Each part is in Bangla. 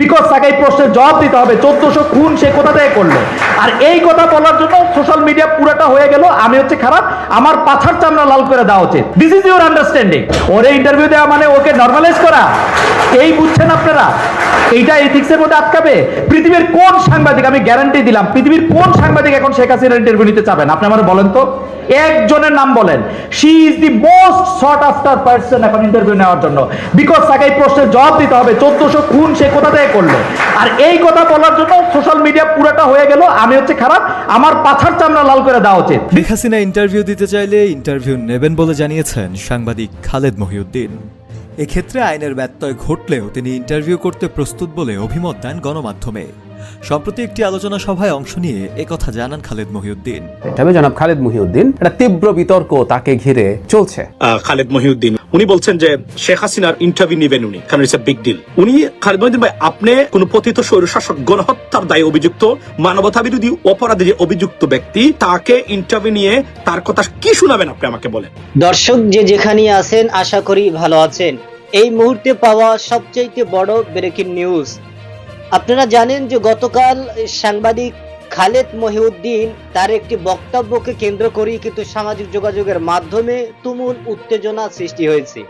বিকজ তাকে এই প্রশ্নের জবাব দিতে হবে। চোদ্দশো খুন সে কোথা থেকে করল? আর এই কথা বলার জন্য সোশ্যাল মিডিয়া পুরোটা হয়ে গেল, আমি হচ্ছে খারাপ, আমার পাছার চামড়া লাল করে দেওয়া উচিত। দিস ইজ ইউর আন্ডারস্ট্যান্ডিং ওরে ইন্টারভিউ দেওয়া মানে ওকে নর্মালাইজ করা। এই বুঝছেন আপনারা? এইটা এথিক্সের মধ্যে আটকাবে। পৃথিবীর কোন সাংবাদিক, আমি গ্যারান্টি দিলাম, পৃথিবীর কোন সাংবাদিক এখন শেখ হাসিনার ইন্টারভিউ নিতে চাবেন আপনি আমার বলেন তো। একজনের নাম বলেন। She is the most sought after person এখন ইন্টারভিউ নেওয়ার জন্য। বিকজ তাকে এই প্রশ্নের জবাব দিতে হবে। চোদ্দশো খুন সে কোথা থেকে করল? আর এই কথা বলার জন্য সোশ্যাল মিডিয়া পুরোটা হয়ে গেল। আমি হচ্ছে খারাপ, আমার পাথার চামড়া লাল করে দেওয়া উচিত। শেখ হাসিনা ইন্টারভিউ দিতে চাইলে ইন্টারভিউ নেবেন বলে জানিয়েছেন সাংবাদিক খালেদ মহিউদ্দিন। এক্ষেত্রে আইনের ব্যত্যয় ঘটলেও তিনি ইন্টারভিউ করতে প্রস্তুত বলে অভিমত দেন গণমাধ্যমে। সম্প্রতি একটি আলোচনা সভায় অংশ নিয়ে একথা জানান খালেদ মহিউদ্দিন। তবে জনাব খালেদ মহিউদ্দিন একটা তীব্র বিতর্ক তাকে ঘিরে চলছে। খালেদ মহিউদ্দিন উনি বলছেন যে শেখ হাসিনার ইন্টারভিউ নেবেন উনি কারণ ইটস বিগ ডিল উনি খালেদ মহিউদ্দিন ভাই আপনি কোন পতিত স্বৈরশাসক গণহত্যার দায়ে অভিযুক্ত মানবতা বিরোধী অপরাধে যে অভিযুক্ত ব্যক্তি তাকে ইন্টারভিউ নিয়ে তার কথা কি শোনাবেন আপনি আমাকে বলেন? দর্শক যে যেখানে আছেন আশা করি ভালো আছেন। এই মুহূর্তে পাওয়া সবচেয়ে বড় ব্রেকিং নিউজ আপনারা জানেন যে গতকাল সাংবাদিক খালেদ মহিউদ্দিন তার একটি বক্তব্যকে কেন্দ্র করেই কিন্তু সামাজিক যোগাযোগের মাধ্যমে তুমুল উত্তেজনা সৃষ্টি হয়েছে।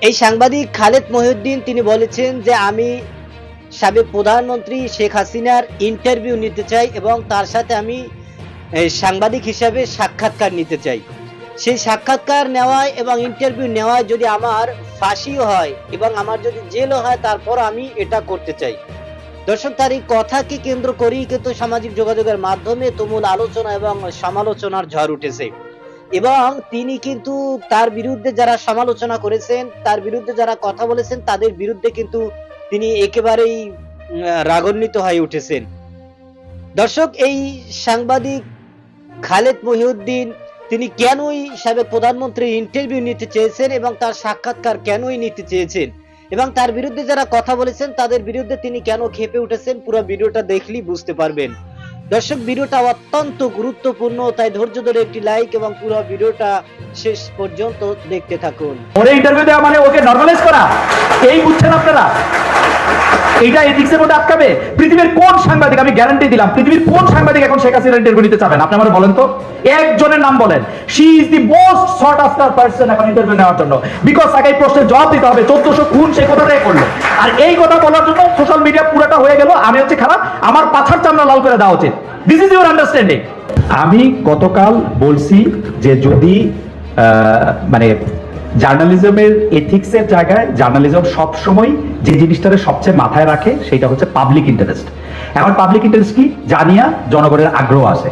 এই সাংবাদিক খালেদ মহিউদ্দিন তিনি বলেছেন যে আমি সাবেক প্রধানমন্ত্রী শেখ হাসিনার ইন্টারভিউ নিতে চাই এবং তার সাথে আমি সাংবাদিক হিসাবে সাক্ষাৎকার নিতে চাই। সেই সাক্ষাৎকার নেওয়ায় এবং ইন্টারভিউ নেওয়ায় যদি আমার ফাঁসিও হয় এবং আমার যদি জেলও হয়, তারপর আমি এটা করতে চাই। দর্শক, তার এই কথাকে কেন্দ্র করেই কিন্তু সামাজিক যোগাযোগের মাধ্যমে তুমুল আলোচনা এবং সমালোচনার ঝড় উঠেছে। এবং তিনি কিন্তু তার বিরুদ্ধে যারা সমালোচনা করেছেন, তার বিরুদ্ধে যারা কথা বলেছেন, তাদের বিরুদ্ধে কিন্তু তিনি একেবারেই রাগান্বিত হয়ে উঠেছেন। দর্শক, এই সাংবাদিক খালেদ মহিউদ্দিন তিনি কেনই সাবেক প্রধানমন্ত্রীর ইন্টারভিউ নিতে চেয়েছেন এবং তার সাক্ষাৎকার কেনই নিতে চেয়েছেন? এবং তার বিরুদ্ধে যারা কথা বলেছেন, তাদের বিরুদ্ধে তিনি কেন খেপে উঠেছেন? পুরো ভিডিওটা দেখলেই বুঝতে পারবেন। দর্শক, ভিডিওটা অত্যন্ত গুরুত্বপূর্ণ, তাই ধৈর্য ধরে একটি লাইক এবং পুরো ভিডিওটা শেষ পর্যন্ত দেখতে থাকুন। ওরে ইন্টারভিউ দেওয়া মানে ওকে নর্মালাইজ করা। এই বুঝছেন আপনারা? এইটা এথিক্সের মধ্যে আটকাবে? পৃথিবীর কোন সাংবাদিক, আমি গ্যারান্টি দিলাম, পৃথিবীর কোন সাংবাদিক এখন শেখ হাসিনার ইন্টারভিউ নিতে চাবেন আপনি আমার বলেন তো। একজনের নাম বলেন। She is the most sought after person এখন ইন্টারভিউ নেওয়ার জন্য। বিকজ তাকে এই প্রশ্নের জবাব দিতে হবে। চোদ্দশো খুন সে কোথা থেকে করল। আর এই কথা বলার জন্য সোশ্যাল মিডিয়া পুরোটা হয়ে গেল। আমি হচ্ছে খারাপ। আমার পাছার চামড়া লাল করে দেওয়া উচিত। দিস ইজ ইউর আন্ডারস্ট্যান্ডিং আমি গতকাল বলছি যে যদি মানে জার্নালিজমের এথিক্সের জায়গায় জার্নালিজম সবসময় যে জিনিসটারে সবচেয়ে মাথায় রাখে সেটা হচ্ছে পাবলিক ইন্টারেস্ট এখন পাবলিক ইন্টারেস্ট কি? জানিয়া জনগণের আগ্রহ আছে।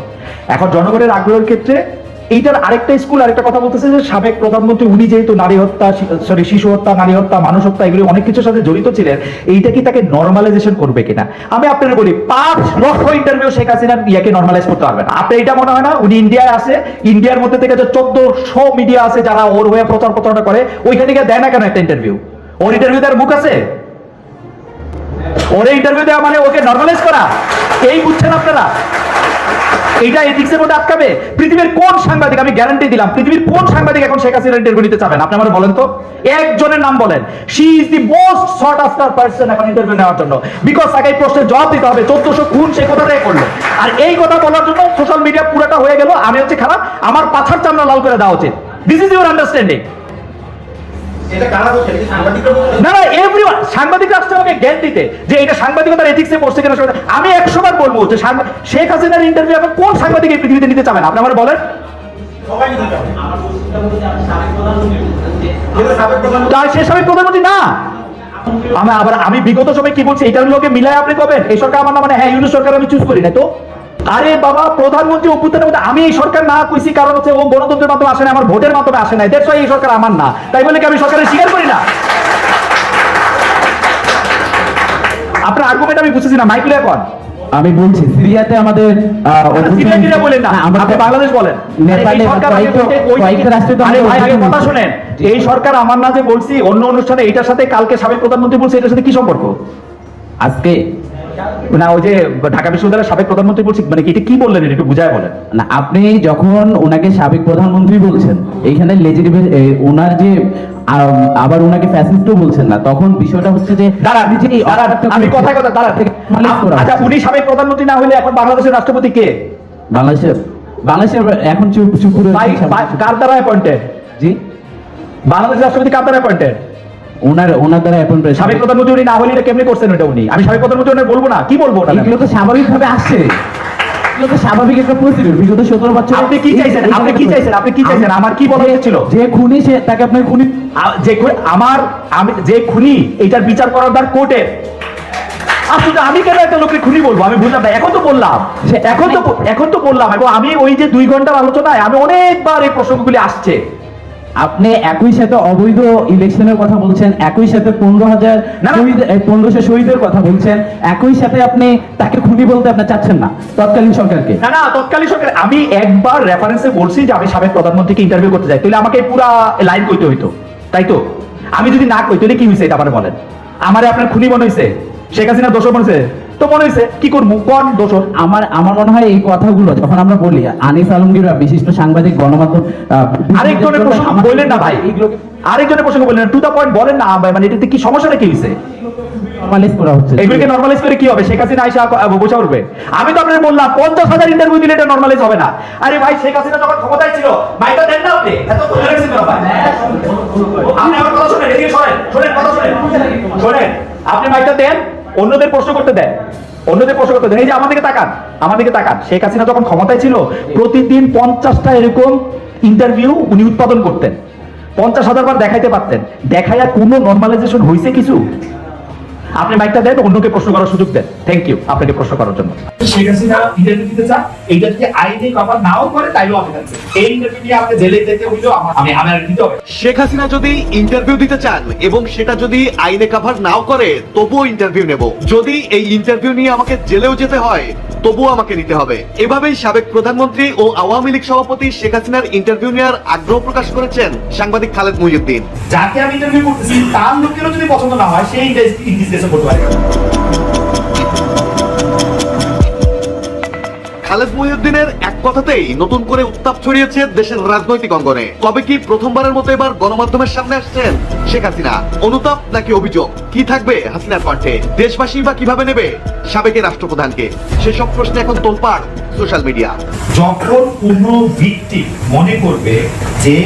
এখন জনগণের আগ্রহের ক্ষেত্রে এইটার আরেকটা স্কুল আরেকটা কথা বলতেছে যে সাবেক প্রধানমন্ত্রী, উনি যেহেতু নারী হত্যা সরি শিশু হত্যা, নারী হত্যা, মানুষ হত্যা, এগুলি অনেক কিছুর সাথে জড়িত ছিলেন, এইটা কি তাকে নর্মালাইজেশন করবে কিনা? আমি আপনাদের বলি, পাঁচ লক্ষ ইন্টারভিউ শেখ হাসিনার ইয়াকে নর্মালাইজ করতে পারবে না। আপনার এটা মনে হয় না? উনি ইন্ডিয়ায় আসে ইন্ডিয়ার মধ্যে থেকে যে চোদ্দশো মিডিয়া আছে যারা ওর হয়ে প্রচার প্রচারণা করে, ওইখানে গিয়ে দেয় না কেন একটা ইন্টারভিউ ওর ইন্টারভিউ তার মুখ আছে? ওর ইন্টারভিউ দেওয়া মানে ওকে নর্মালাইজ করা? এই বুঝছেন আপনারা? এইটা এথিক্সের মধ্যে আটকাবে? পৃথিবীর কোন সাংবাদিক, আমি গ্যারান্টি দিলাম, পৃথিবীর কোন সাংবাদিক এখন শেখ হাসিনার ইন্টারভিউ নিতে চাবেন আপনি আমার বলেন তো। একজনের নাম বলেন। She is the most sought after person এখন ইন্টারভিউ নেওয়ার জন্য। বিকজ তাকে এই প্রশ্নের জবাব দিতে হবে। চোদ্দশো খুন সে কোথা থেকে করল। আর এই কথা বলার জন্য সোশ্যাল মিডিয়া পুরোটা হয়ে গেল। আমি হচ্ছে খারাপ। আমার পাছার চামড়া লাল করে দেওয়া উচিত। দিস ইজ ইউর আন্ডারস্ট্যান্ডিং না না এভরিওয়ান সাংবাদিক রাষ্ট্র আমাকে জ্ঞান দিতে যে এটা সাংবাদিকতার এথিক্সে পড়ছে কিনা সেটা- আমি একশো বার বলব যে শেখ হাসিনার ইন্টারভিউ এখন কোন সাংবাদিক এই পৃথিবীতে নিতে চাবেন? আপনি আমার বলেন। তার সে প্রধানমন্ত্রী না। আমি আবার আমি বিগত সময় কি বলছি? এটার লোকে মিলায় আপনি কবেন? এই সরকার আমার না মানে হ্যাঁ ইউনুস সরকার আমি চুজ করি না তো। আরে বাবা প্রধানমন্ত্রী অভ্যুত্থানের মধ্যে আমি এই সরকার না কইছি কারণ হচ্ছে ও গণতন্ত্রের মাধ্যমে আসে না আমার ভোটের মাধ্যমে আসে না দেখছ এই সরকার আমার না। তাই বলে কি আমি সরকারের স্বীকার করি না? আপনার আর্গুমেন্ট আমি বুঝতেছি না মাইকেল এখন আমি বলছি সিরিয়াতে আমাদের আপনি বাংলাদেশ বলেন। কথা শুনেন। এই সরকার আমার না যে বলছি অন্য অনুষ্ঠানে এটার সাথে কালকে সাবেক প্রধানমন্ত্রী বলছে এটার সাথে কি সম্পর্ক? আজকে না ওই যে ঢাকা বিশ্ববিদ্যালয়ের সাবেক প্রধানমন্ত্রী বলছি মানে এটা কি বললেন? একটু বুঝায় বলেন। না আপনি যখন ওনাকে সাবেক প্রধানমন্ত্রী বলছেন এইখানে লেজিটিভেট ওনার যে আবার ওনাকে ফ্যাসিস্টও বলছেন না তখন বিষয়টা হচ্ছে যে দাঁড়ান আমি কথা কথা দাঁড়ান আচ্ছা উনি সাবেক প্রধানমন্ত্রী না হলে এখন বাংলাদেশের রাষ্ট্রপতি কে? বাংলাদেশের বাংলাদেশের এখন চুপ চুপ কার দ্বারা অ্যাপয়েন্টেড জি? বাংলাদেশের রাষ্ট্রপতি কার দ্বারা অ্যাপয়েন্টেড ওনার ওনার দ্বারা সাবেক প্রধানমন্ত্রী উনি না হলে এটা কেমনি করছেন ওটা উনি? আমি সাবেক প্রধানমন্ত্রী ওনার বলব না কি বলব ওটা এগুলো তো স্বাভাবিকভাবে আসছে। এগুলো তো স্বাভাবিক একটা প্রসিডিউর বিগত সতেরো বছর আপনি কি চাইছেন? আপনি কি চাইছেন? আপনি কি চাইছেন? আমার কি বলা উচিত যে খুনি সে তাকে আপনার খুনি যে আমার আমি যে খুনি এটার বিচার করার আসলে আমি কেন একটা লোককে খুনি বলব? আমি বুঝলাম না। এখন তো বললাম। এখন তো এখন তো বললাম। এবং আমি ওই যে দুই ঘণ্টার আলোচনায় আমি অনেকবার এই প্রসঙ্গগুলি আসছে। আপনি একই সাথে অবৈধ ইলেকশনের কথা বলছেন একই সাথে পনেরো হাজার। পনেরোশো শহীদের কথা বলছেন একই সাথে আপনি তাকে খুনি বলতে আপনি চাচ্ছেন না তৎকালীন সরকারকে। না না তৎকালীন সরকার আমি একবার রেফারেন্সে বলছি যে আমি সাবেক প্রধানমন্ত্রীকে ইন্টারভিউ করতে চাই তাহলে আমাকে পুরা লাইন কইতে হইতো তাই তো? আমি যদি না কই তাহলে কি হয়েছে এটা আমার বলেন? আমারে আপনার খুনি মনে হয়েছে শেখ হাসিনা দোষ মনে হয়েছে তো মনে হয়েছে কি করব? কোন দোষ আমার আমার মনে হয় এই কথাগুলো যখন আমরা বলি আনিস আলমগীর বিশিষ্ট সাংবাদিক গণমাধ্যম আরেকজনের বললেন না ভাই। আরেকজনের প্রসঙ্গ বললেন টু দা পয়েন্ট বলেন না মানে এটাতে কি সমস্যাটা কি হয়েছে নর্মালাইজ করা হচ্ছে। এগুলোকে নর্মালাইজ করে কি হবে? শেখ হাসিনা আইসা বসে উঠবে। আমি তো আপনাকে বললাম পঞ্চাশ হাজার ইন্টারভিউ দিলে এটা নর্মালাইজ হবে না। আরে ভাই শেখ হাসিনা যখন ক্ষমতায় ছিল মাইকটা দেন না আপনি। এত তো ধরে রেখেছেন কেন ভাই? আপনি আমার কথা শোনেন এদিকে শোনেন শোনেন কথা শোনেন। শোনেন আপনি মাইকটা দেন। অন্যদের প্রশ্ন করতে দেয়। অন্যদের প্রশ্ন করতে দেয়। এই যে আমাদেরকে তাকান আমাদেরকে তাকান। শেখ হাসিনা যখন ক্ষমতায় ছিল, প্রতিদিন পঞ্চাশটা এরকম ইন্টারভিউ উনি উৎপাদন করতেন। পঞ্চাশ হাজার বার দেখাইতে পারতেন। দেখাইয়া কোনো নর্মালাইজেশন হয়েছে কিছু? আপনি মাইকটা দেন অন্যকে প্রশ্ন করার সুযোগ দেন। থ্যাংক ইউ আপনাকে প্রশ্ন করার জন্য। শেখ হাসিনা ইন্টারভিউ দিতে চান এইটা যদি আইনে কভার নাও করে তাইও আমি। এই ইন্টারভিউ নিয়ে আপনি জেলে যেতে হইল আমি আমার দিতে হবে শেখ হাসিনা যদি ইন্টারভিউ দিতে চান এবং সেটা যদি আইনে কভার নাও করে তবুও ইন্টারভিউ নেব। যদি এই ইন্টারভিউ নিয়ে আমাকে জেলেও যেতে হয় তবুও আমাকে নিতে হবে। এভাবেই সাবেক প্রধানমন্ত্রী ও আওয়ামী লীগ সভাপতি শেখ হাসিনার ইন্টারভিউ নেওয়ার আগ্রহ প্রকাশ করেছেন সাংবাদিক খালেদ মহিউদ্দিন। যাকে আমি ইন্টারভিউ করতেছি, তার লোকেরও যদি পছন্দ না হয় সেই করতে পারে। কথাতেই নতুন করে উত্তাপ ছড়িয়েছে দেশের রাজনৈতিক অঙ্গনে। তবে কি প্রথমবারের মতো এবার গণমাধ্যমের সামনে আসছেন শেখ হাসিনা? অনুতাপ নাকি অভিযোগ? কি থাকবে হাসিনার কণ্ঠে? দেশবাসী বা কীভাবে নেবে সাবেকের রাষ্ট্রপ্রধানকে? সেসব প্রশ্নে এখন তোলপাড় সোশ্যাল মিডিয়া। যখন কোনো ভিক্টিম মনে করবে যে,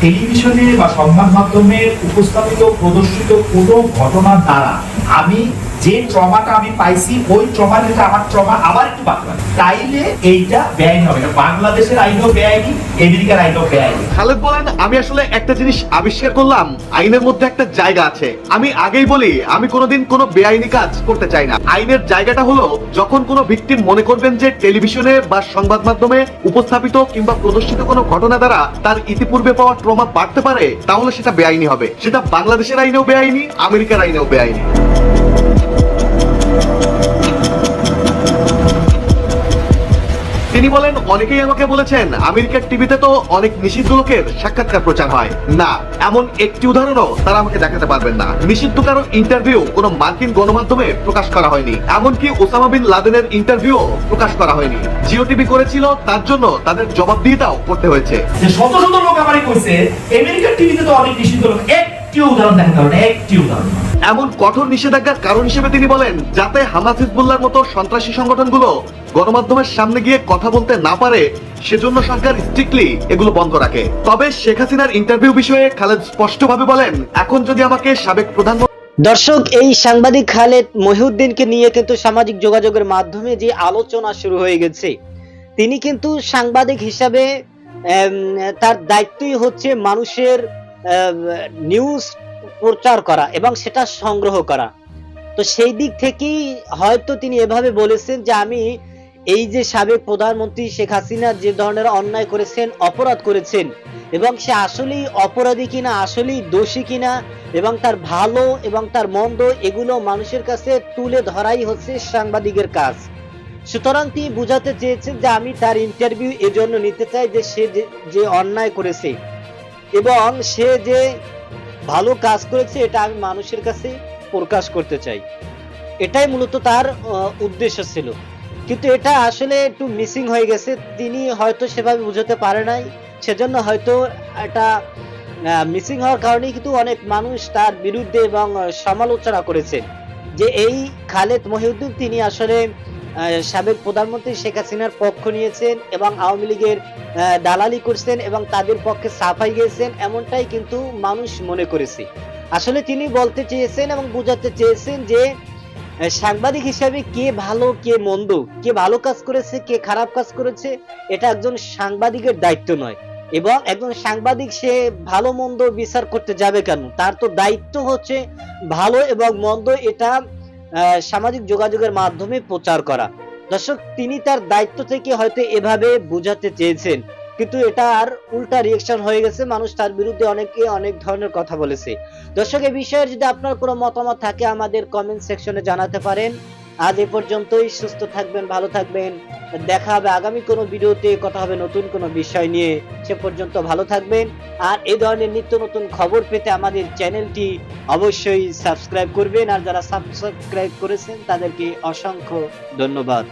টেলিভিশনে বা সংবাদ মাধ্যমে উপস্থাপিত, প্রদর্শিত কোনো ঘটনার দ্বারা আমি যে ট্রমাটা আমি পাইছি, ওই ট্রমা যেটা আমার ট্রমা আবার একটু বাঁচবে তাইলে এইটা বেআইনি হবে এটা বাংলাদেশের আইনও বেআইনি আমেরিকার আইনও বেআইনি খালেদ বলেন, আমি আসলে একটা জিনিস আবিষ্কার করলাম, আইনের মধ্যে একটা জায়গা আছে। আমি আগেই বলি, আমি কোনোদিন কোনো বেআইনি কাজ করতে চাই না। আইনের জায়গাটা হলো, যখন কোনো ভিকটিম মনে করবেন যে টেলিভিশনে বা সংবাদ মাধ্যমে উপস্থাপিত কিংবা প্রদর্শিত কোনো ঘটনা দ্বারা তার ইতিপূর্বে পাওয়া ট্রমা বাড়তে পারে, তাহলে সেটা বেআইনি হবে। সেটা বাংলাদেশের আইনেও বেআইনি, আমেরিকার আইনেও বেআইনি। তিনি বলেন, অনেকেই আমাকে বলেছেন, আমেরিকার টিভিতে তো অনেক নিষিদ্ধ লোকের সাক্ষাৎকার প্রচার হয়। না, এমন একটি উদাহরণও তারা আমাকে দেখাতে পারবেন না। নিষিদ্ধ কারও ইন্টারভিউ কোনো মার্কিন গণমাধ্যমে প্রকাশ করা হয়নি। এমনকি ওসামা বিন লাদেনের ইন্টারভিউ প্রকাশ করা হয়নি। জিও টিভি করেছিল, তার জন্য তাদের জবাবদিহিতাও করতে হয়েছে। শত শত লোক আমারই কইছে, আমেরিকার টিভিতে তো অনেক নিষিদ্ধ লোক। একটি উদাহরণ দেখাতে পারবেন একটি উদাহরণ এমন কঠোর নিষেধাজ্ঞার কারণ হিসেবে তিনি বলেন, যাতে হামাস হিজবুল্লাহর মতো সন্ত্রাসী সংগঠনগুলো গণমাধ্যমের সামনে গিয়ে কথা বলতে না পারে, সেজন্য সরকার স্ট্রিক্টলি এগুলো বন্ধ রাখে। তবে শেখ হাসিনার ইন্টারভিউ বিষয়ে খালেদ স্পষ্টভাবে বলেন, এখন যদি আমাকে সাবেক প্রধানমন্ত্রী দর্শক, এই সাংবাদিক খালেদ মহিউদ্দিনকে নিয়ে কিন্তু সামাজিক যোগাযোগের মাধ্যমে যে আলোচনা শুরু হয়ে গেছে, তিনি কিন্তু সাংবাদিক হিসাবে তার দায়িত্বই হচ্ছে মানুষের নিউজ প্রচার করা এবং সেটা সংগ্রহ করা। তো সেই দিক থেকেই হয়তো তিনি এভাবে বলেছেন যে আমি এই যে সাবেক প্রধানমন্ত্রী শেখ হাসিনা যে ধরনের অন্যায় করেছেন, অপরাধ করেছেন এবং সে আসলেই অপরাধী কিনা, আসলেই দোষী কিনা এবং তার ভালো এবং তার মন্দ এগুলো মানুষের কাছে তুলে ধরাই হচ্ছে সাংবাদিকের কাজ। সুতরাং তিনি বুঝাতে চেয়েছেন যে আমি তার ইন্টারভিউ এজন্য নিতে চাই যে সে যে- অন্যায় করেছে এবং সে যে ভালো কাজ করেছে, এটা আমি মানুষের কাছে প্রকাশ করতে চাই। এটাই মূলত তার উদ্দেশ্য ছিল। কিন্তু এটা আসলে একটু মিসিং হয়ে গেছে। তিনি হয়তো সেভাবে বুঝতে পারে নাই। সেজন্য হয়তো এটা মিসিং হওয়ার কারণেই কিন্তু অনেক মানুষ তার বিরুদ্ধে এবং সমালোচনা করেছে। যে এই খালেদ মহিউদ্দিন, তিনি আসলে সাবেক প্রধানমন্ত্রী শেখ হাসিনার পক্ষ নিয়েছেন এবং আওয়ামী লীগের দালালি করছেন এবং তাদের পক্ষে সাফাই গিয়েছেন, এমনটাই কিন্তু মানুষ মনে করেছে। আসলে তিনি বলতে চেয়েছেন এবং বোঝাতে চেয়েছেন যে সাংবাদিক হিসাবে কে ভালো, কে মন্দ, কে ভালো কাজ করেছে, কে খারাপ কাজ করেছে, এটা একজন সাংবাদিকের দায়িত্ব নয়। এবং একজন সাংবাদিক সে ভালো, মন্দ বিচার করতে যাবে কেন? তার তো দায়িত্ব হচ্ছে ভালো এবং মন্দ, এটা সামাজিক যোগাযোগের মাধ্যমে প্রচার করা। দর্শক, তিনি তার দায়িত্ব থেকে হয়তো এভাবে বোঝাতে চেয়েছেন, কিন্তু এটা আর উল্টা রিয়েকশন হয়ে গেছে। মানুষ তার বিরুদ্ধে অনেকে অনেক ধরনের কথা বলেছে। দর্শক, এ বিষয়ে যদি আপনার কোনো মতামত থাকে, আমাদের কমেন্ট সেকশনে জানাতে পারেন। আজ এ পর্যন্তই, সুস্থ থাকবেন, ভালো থাকবেন। দেখা হবে আগামী কোনো ভিডিওতে, কথা হবে নতুন কোনো বিষয় নিয়ে। সে পর্যন্ত ভালো থাকবেন। আর এই ধরনের নিত্য নতুন খবর পেতে আমাদের চ্যানেলটি অবশ্যই সাবস্ক্রাইব করবেন। আর যারা সাবস্ক্রাইব করেছেন, তাদেরকে অসংখ্য ধন্যবাদ।